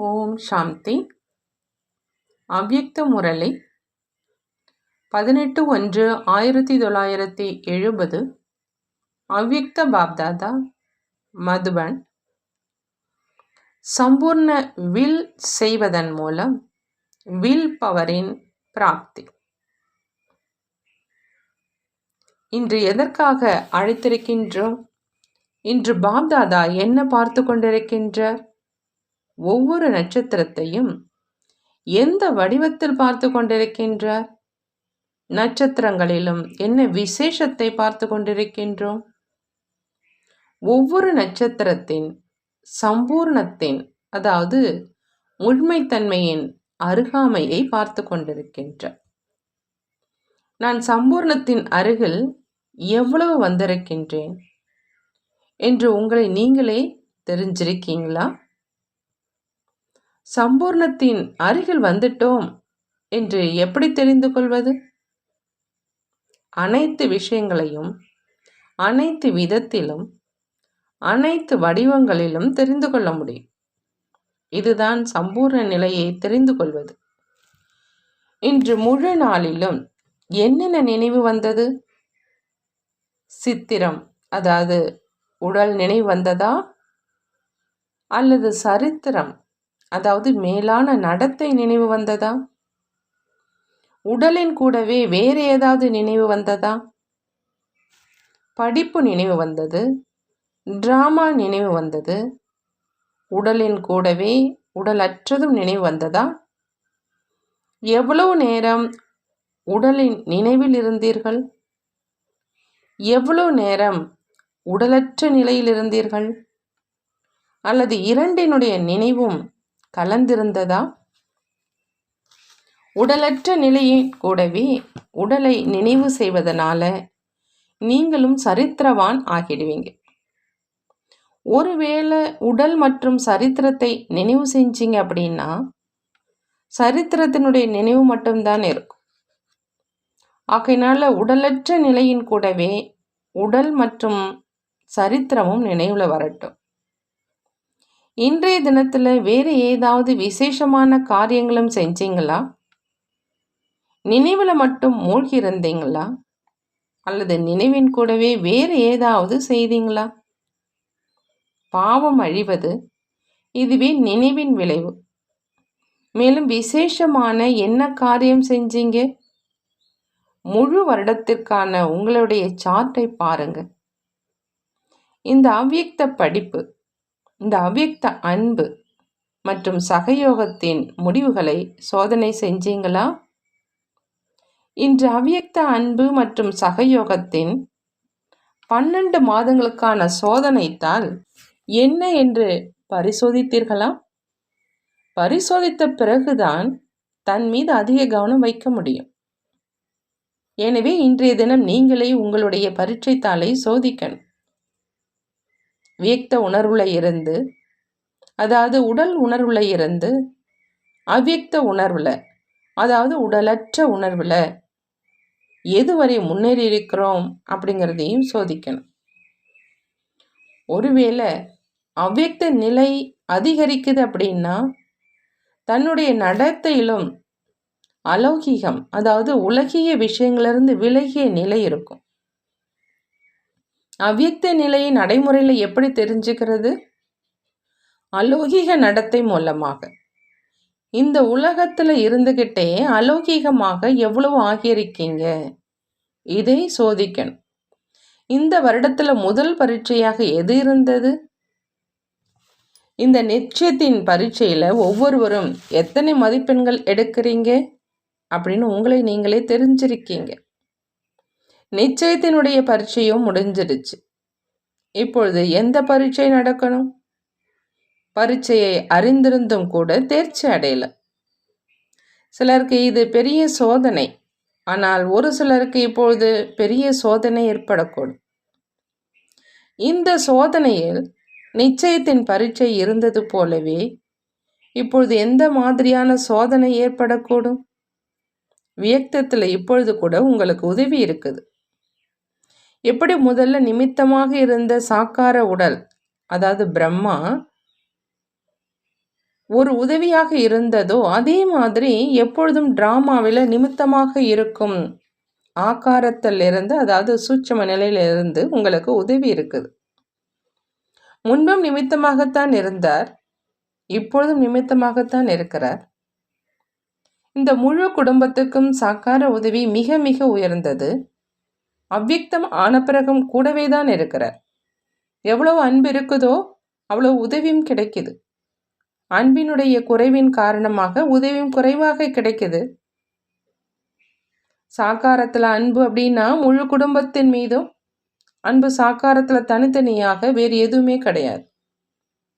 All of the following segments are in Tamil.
ஓம் சாந்தி. அவ்யக்த முரளி. பதினெட்டு ஒன்று ஆயிரத்தி தொள்ளாயிரத்தி எழுபது. அவ்யக்த பாப்தாதா. மதுபன். சம்பூர்ண வில் செய்வதன் மூலம் வில் பவரின் பிராப்தி. இன்று எதற்காக அழைத்திருக்கின்றோம்? இன்று பாப்தாதா என்ன பார்த்து கொண்டிருக்கின்றார்? ஒவ்வொரு நட்சத்திரத்தையும் எந்த வடிவத்தில் பார்த்து கொண்டிருக்கின்றார்? நட்சத்திரங்களிலும் என்ன விசேஷத்தை பார்த்து கொண்டிருக்கின்றோம்? ஒவ்வொரு நட்சத்திரத்தின் சம்பூர்ணத்தின் அதாவது உண்மைத்தன்மையின் அருகாமையை பார்த்து கொண்டிருக்கின்றார். நான் சம்பூர்ணத்தின் அருகில் எவ்வளவு வந்திருக்கின்றேன்? என்று உங்களை நீங்களே தெரிஞ்சிருக்கீங்களா? சம்பூர்ணத்தின் அருகில் வந்துட்டோம் என்று எப்படி தெரிந்து கொள்வது? அனைத்து விஷயங்களையும் அனைத்து விதத்திலும் அனைத்து வடிவங்களிலும் தெரிந்து கொள்ள முடியும். இதுதான் சம்பூர்ண நிலையை தெரிந்து கொள்வது. இன்று முழு நாளிலும் என்னென்ன நினைவு வந்தது? சித்திரம் அதாவது உடல் நினைவு வந்ததா? அல்லது சரித்திரம் அதாவது மேலான நடத்தை நினைவு வந்ததா? உடலின் கூடவே வேறு ஏதாவது நினைவு வந்ததா? படிப்பு நினைவு வந்தது. டிராமா நினைவு வந்தது. உடலின் கூடவே உடலற்றதும் நினைவு வந்ததா? எவ்வளவு நேரம் உடலின் நினைவில் இருந்தீர்கள்? எவ்வளவு நேரம் உடலற்ற நிலையில் இருந்தீர்கள்? அல்லது இரண்டினுடைய நினைவும் கலந்திருந்ததா? உடலற்ற நிலையின் கூடவே உடலை நினைவு செய்வதனால நீங்களும் சரித்திரவான் ஆகிடுவீங்க. ஒருவேளை உடல் மற்றும் சரித்திரத்தை நினைவு செஞ்சீங்க அப்படின்னா சரித்திரத்தினுடைய நினைவு மட்டும்தான் இருக்கும். ஆகையினால உடலற்ற நிலையின் கூடவே உடல் மற்றும் சரித்திரமும் நினைவில் வரட்டும். இன்றைய தினத்தில் வேறு ஏதாவது விசேஷமான காரியங்களும் செஞ்சீங்களா? நினைவில் மட்டும் மூழ்கி இருந்தீங்களா அல்லது நினைவின் கூடவே வேறு ஏதாவது செய்தீங்களா? பாவம் அழிவது இதுவே நினைவின் விளைவு. மேலும் விசேஷமான என்ன காரியம் செஞ்சீங்க? முழு வருடத்திற்கான உங்களுடைய சார்ட்டை பாருங்க. இந்த அவ்வியக்த படிப்பு இந்த அவ்வியக்த அன்பு மற்றும் சகயோகத்தின் முடிவுகளை சோதனை செஞ்சீங்களா? இன்று அவ்வியக்த அன்பு மற்றும் சகயோகத்தின் பன்னெண்டு மாதங்களுக்கான சோதனைத்தால் என்ன என்று பரிசோதித்தீர்களா? பரிசோதித்த பிறகுதான் தன் மீது அதிக கவனம் வைக்க முடியும். எனவே இன்றைய தினம் நீங்களே உங்களுடைய பரீட்சை தாளை சோதிக்கணும். வியக்த உணர்வுல இருந்து அதாவது உடல் உணர்வுல இருந்து அவ்வியக்த உணர்வில் அதாவது உடலற்ற உணர்வில் எதுவரை முன்னேறி இருக்கிறோம் அப்படிங்கிறதையும் சோதிக்கணும். ஒருவேளை அவ்வியக்த நிலை அதிகரிக்குது அப்படின்னா தன்னுடைய நடத்தையிலும் அலௌகிகம் அதாவது உலகிய விஷயங்களிலிருந்து விலகிய நிலை இருக்கும். அவ்வியக்த நிலையை நடைமுறையில் எப்படி தெரிஞ்சுக்கிறது? அலௌகிக நடத்தை மூலமாக. இந்த உலகத்தில் இருந்துக்கிட்டே அலௌகிகமாக எவ்வளவு ஆகியிருக்கீங்க? இதை சோதிக்கணும். இந்த வருடத்தில் முதல் பரீட்சையாக எது இருந்தது? இந்த நிச்சயத்தின் பரீட்சையில் ஒவ்வொருவரும் எத்தனை மதிப்பெண்கள் எடுக்கிறீங்க? அப்படின்னு உங்களை நீங்களே தெரிஞ்சிருக்கீங்க. நிச்சயத்தினுடைய பரீட்சையும் முடிஞ்சிடுச்சு. இப்பொழுது எந்த பரீட்சை நடக்கணும்? பரீட்சையை அறிந்திருந்தும் கூட தேர்ச்சி அடையல. சிலருக்கு இது பெரிய சோதனை. ஆனால் ஒரு சிலருக்கு இப்பொழுது பெரிய சோதனை ஏற்படக்கூடும். இந்த சோதனையில் நிச்சயத்தின் பரீட்சை இருந்தது போலவே இப்பொழுது எந்த மாதிரியான சோதனை ஏற்படக்கூடும்? வியக்தத்தில் இப்பொழுது கூட உங்களுக்கு உதவி இருக்குது. எப்படி முதல்ல நிமித்தமாக இருந்த சாக்கார உடல் அதாவது பிரம்மா ஒரு உதவியாக இருந்ததோ அதே மாதிரி எப்பொழுதும் டிராமாவில் நிமித்தமாக இருக்கும் ஆக்காரத்திலிருந்து அதாவது சூட்சம நிலையிலிருந்து உங்களுக்கு உதவி இருக்குது. முன்பும் நிமித்தமாகத்தான் இருந்தார் இப்பொழுதும் நிமித்தமாகத்தான் இருக்கிறார். இந்த முழு குடும்பத்துக்கும் சாக்கார உதவி மிக மிக உயர்ந்தது. அவ்வியக்தம் ஆன பிறகும் கூடவே தான் இருக்கிறார். எவ்வளவு அன்பு இருக்குதோ அவ்வளோ உதவியும் கிடைக்குது. அன்பினுடைய குறைவின் காரணமாக உதவியும் குறைவாக கிடைக்குது. சாக்காரத்தில் அன்பு அப்படின்னா முழு குடும்பத்தின் மீதும் அன்பு சாக்காரத்தில் தனித்தனியாக வேறு எதுவுமே கிடையாது.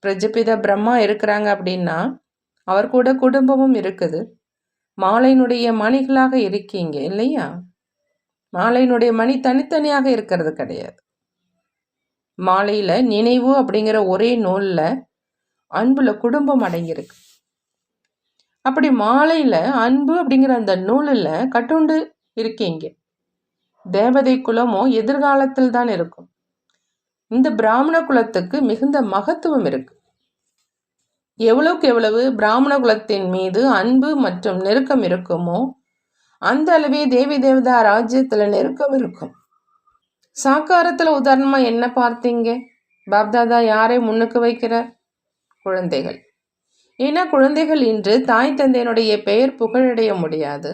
பிரஜபித பிரம்மா இருக்கிறாங்க அப்படின்னா அவர் கூட குடும்பமும் இருக்குது. மாலையினுடைய மணிகளாக இருக்கீங்க இல்லையா? மாலையினுடைய மணி தனித்தனியாக இருக்கிறது கிடையாது. மாலையில் நினைவு அப்படிங்கிற ஒரே நூலில் அன்பில் குடும்பம் அடங்கியிருக்கு. அப்படி மாலையில் அன்பு அப்படிங்கிற அந்த நூலில் கட்டுண்டு இருக்கீங்க தேவதை குலமோ எதிர்காலத்தில் தான் இருக்கும். இந்த பிராமண குலத்துக்கு மிகுந்த மகத்துவம் இருக்கு. எவ்வளவுக்கு எவ்வளவு பிராமண குலத்தின் மீது அன்பு மற்றும் நெருக்கம் இருக்குமோ அந்த அளவே தேவி தேவதா ராஜ்யத்தில் நெருக்கம் இருக்கும். சாக்காரத்தில் உதாரணமாக என்ன பார்த்தீங்க? பாப்தாதா யாரை முன்னுக்கு வைக்கிறார்? குழந்தைகள். ஏன்னா குழந்தைகள் இன்று தாய் தந்தையனுடைய பெயர் புகழடைய முடியாது.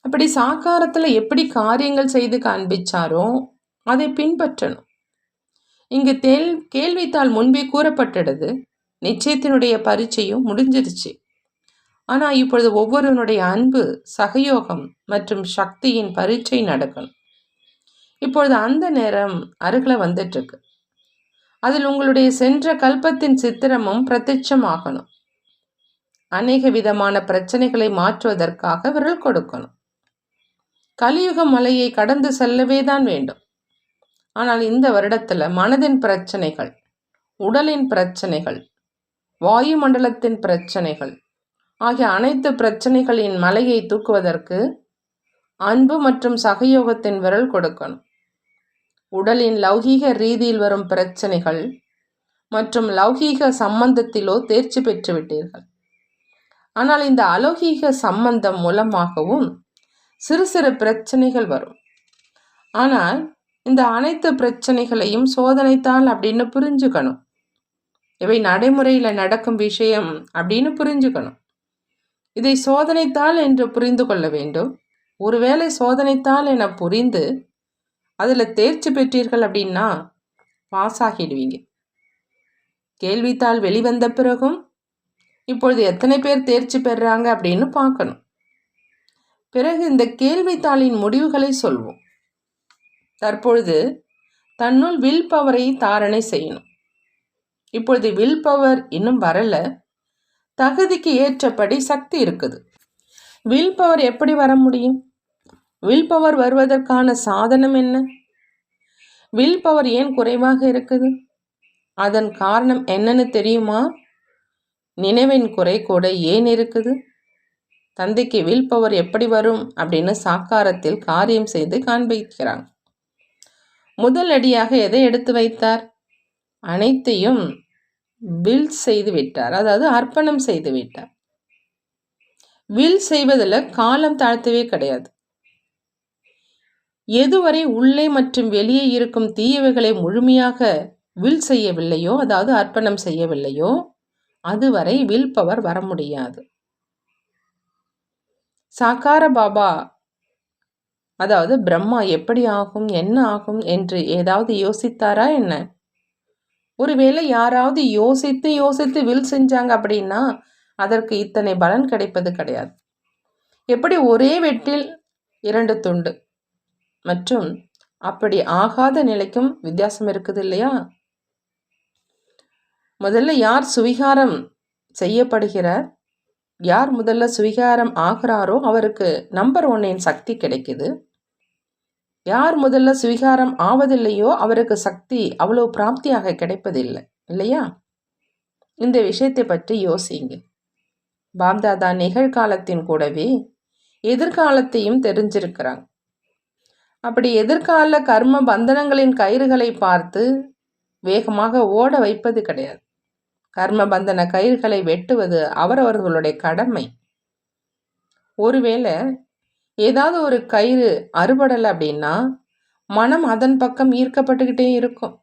அப்படி சாக்காரத்தில் எப்படி காரியங்கள் செய்து காண்பிச்சாரோ அதை பின்பற்றணும். இங்கு தேல் கேள்வித்தாள் முன்பே கூறப்பட்டுடுது. நிச்சயத்தினுடைய பரீட்சையும் முடிஞ்சிருச்சு. ஆனால் இப்பொழுது ஒவ்வொருவனுடைய அன்பு சகயோகம் மற்றும் சக்தியின் பரீட்சை நடக்கணும் இப்பொழுது அந்த நேரம் அருகில் வந்துட்டுருக்கு. அதில் உங்களுடைய சென்ற கல்பத்தின் சித்திரமும் பிரத்யட்சமாகணும். அநேக விதமான பிரச்சனைகளை மாற்றுவதற்காக விரல் கொடுக்கணும். கலியுக மலையை கடந்து செல்லவே தான் வேண்டும். ஆனால் இந்த வருடத்தில் மனதின் பிரச்சனைகள் உடலின் பிரச்சனைகள் வாயுமண்டலத்தின் பிரச்சனைகள் ஆகிய அனைத்து பிரச்சனைகளின் மலையை தூக்குவதற்கு அன்பு மற்றும் சகயோகத்தின் விரல் கொடுக்கணும். உடலின் லௌகீக ரீதியில் வரும் பிரச்சனைகள் மற்றும் லௌகீக சம்பந்தத்திலோ தேர்ச்சி பெற்றுவிட்டீர்கள் ஆனால் இந்த அலௌகீக சம்பந்தம் மூலமாகவும் சிறு சிறு பிரச்சனைகள் வரும். ஆனால் இந்த அனைத்து பிரச்சனைகளையும் சோதனைத்தான் அப்படின்னு புரிஞ்சுக்கணும். இவை நடைமுறையில் நடக்கும் விஷயம் அப்படின்னு புரிஞ்சுக்கணும். இதை சோதனைத்தாள் என்று புரிந்து கொள்ள வேண்டும். ஒருவேளை சோதனைத்தாள் என புரிந்து அதில் தேர்ச்சி பெற்றீர்கள் அப்படின்னா பாஸ் ஆகிடுவீங்க கேள்வித்தாள் வெளிவந்த பிறகும் இப்பொழுது எத்தனை பேர் தேர்ச்சி பெறுறாங்க அப்படின்னு பார்க்கணும். பிறகு இந்த கேள்வித்தாளின் முடிவுகளை சொல்வோம். தற்பொழுது தன்னுள் வில் பவரை தாரணை செய்யணும். இப்பொழுது வில் பவர் இன்னும் வரலை. தகுதிக்கு ஏற்றபடி சக்தி இருக்குது. வில் பவர் எப்படி வர முடியும்? வில் பவர் வருவதற்கான சாதனம் என்ன? வில் பவர் ஏன் குறைவாக இருக்குது? அதன் காரணம் என்னன்னு தெரியுமா? நினைவின் குறை கூட ஏன் இருக்குது? தந்தைக்கு வில் பவர் எப்படி வரும் அப்படின்னு சாக்காரத்தில் காரியம் செய்து காண்பிக்கிறாங்க முதல் அடியாக எதை எடுத்து வைத்தார்? அனைத்தையும் வில் செய்து விட்டார். அதாவது அர்ப்பணம் செய்து விட்டார். வில் செய்வதில் காலம் தாழ்த்தவே கிடையாது. எதுவரை உள்ளே மற்றும் வெளியே இருக்கும் தீயவைகளை முழுமையாக வில் செய்யவில்லையோ அதாவது அர்ப்பணம் செய்யவில்லையோ அதுவரை வில் பவர் வர முடியாது. சாக்கார பாபா அதாவது பிரம்மா எப்படி ஆகும் என்ன ஆகும் என்று ஏதாவது யோசித்தாரா என்ன? ஒருவேளை யாராவது யோசித்து யோசித்து வில் செஞ்சாங்க அப்படின்னா அதற்கு இத்தனை பலன் கிடைப்பது கிடையாது. எப்படி ஒரே வெட்டில் இரண்டு துண்டு? மற்றும் அப்படி ஆகாத நிலைக்கும் வித்தியாசம் இருக்குது இல்லையா? முதல்ல யார் சுவிகாரம் செய்யப்படுகிறார்? யார் முதல்ல சுவிகாரம் ஆகிறாரோ அவருக்கு நம்பர் ஒன்னின் சக்தி கிடைக்குது. யார் முதல்ல சுவிகாரம் ஆவதில்லையோ அவருக்கு சக்தி அவ்வளோ பிராப்தியாக கிடைப்பதில்லை இல்லையா? இந்த விஷயத்தை பற்றி யோசிங்க பாப்தாதா நிகழ்காலத்தின் கூடவே எதிர்காலத்தையும் தெரிஞ்சிருக்கிறாங்க அப்படி எதிர்கால கர்ம பந்தனங்களின் கயிறுகளை பார்த்து வேகமாக ஓட வைப்பது கிடையாது. கர்மபந்தன கயிறுகளை வெட்டுவது அவரவர்களுடைய கடமை. ஒருவேளை ஏதாவது ஒரு கயிறு அறுபடலை அப்படின்னா மனம் அதன் பக்கம் ஈர்க்கப்பட்டுக்கிட்டே இருக்கும்.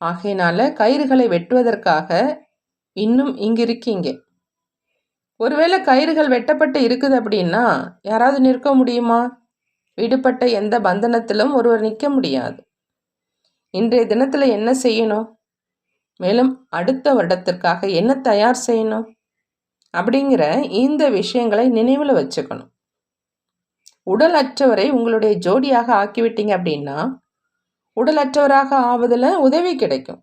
ஆகையினால கயிறுகளை வெட்டுவதற்காக இன்னும் இங்கே இருக்கீங்க ஒருவேளை கயிறுகள் வெட்டப்பட்டு இருக்குது அப்படின்னா யாராவது நிற்க முடியுமா? விடுபட்ட எந்த பந்தனத்திலும் ஒருவர் நிற்க முடியாது. இன்றைய தினத்தில் என்ன செய்யணும்? மேலும் அடுத்த வருடத்திற்காக என்ன தயார் செய்யணும்? அப்படிங்கிற இந்த விஷயங்களை நினைவில் வச்சுக்கணும். உடல் அற்றவரை உங்களுடைய ஜோடியாக ஆக்கிவிட்டீங்க அப்படின்னா உடலற்றவராக ஆவதில் உதவி கிடைக்கும்.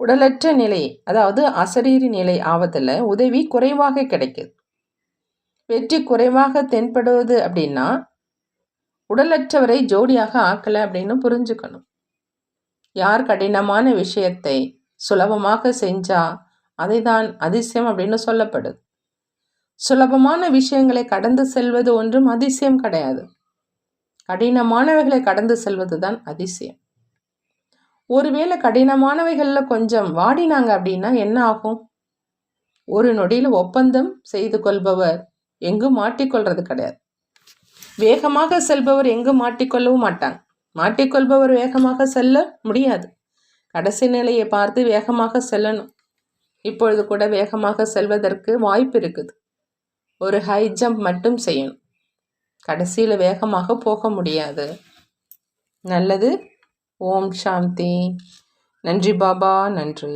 உடலற்ற நிலை அதாவது அசரீரி நிலை ஆவதில் உதவி குறைவாக கிடைக்குது. வெற்றி குறைவாக தென்படுவது அப்படின்னா உடலற்றவரை ஜோடியாக ஆக்கலை அப்படின்னு புரிஞ்சுக்கணும். யார் கடினமான விஷயத்தை சுலபமாக செஞ்சா அதை தான் அதிசயம் அப்படின்னு சொல்லப்படுது. சுலபமான விஷயங்களை கடந்து செல்வது ஒன்றும் அதிசயம் கிடையாது. கடினமானவைகளை கடந்து செல்வது தான் அதிசயம். ஒருவேளை கடினமானவைகளில் கொஞ்சம் வாடினாங்க அப்படின்னா என்ன ஆகும்? ஒரு நொடியில் ஒப்பந்தம் செய்து கொள்பவர் எங்கும் மாட்டிக்கொள்வது கிடையாது. வேகமாக செல்பவர் எங்கும் மாட்டிக்கொள்ளவும் மாட்டாங்க. மாட்டிக்கொள்பவர் வேகமாக செல்ல முடியாது. கடைசி நிலையை பார்த்து வேகமாக செல்லணும். இப்பொழுது கூட வேகமாக செல்வதற்கு வாய்ப்பு இருக்குது. ஒரு ஹை ஜம்ப் மட்டும் செய்யணும். கடைசியில் வேகமாக போக முடியாது. நல்லது. ஓம் சாந்தி. நன்றி பாபா. நன்றி.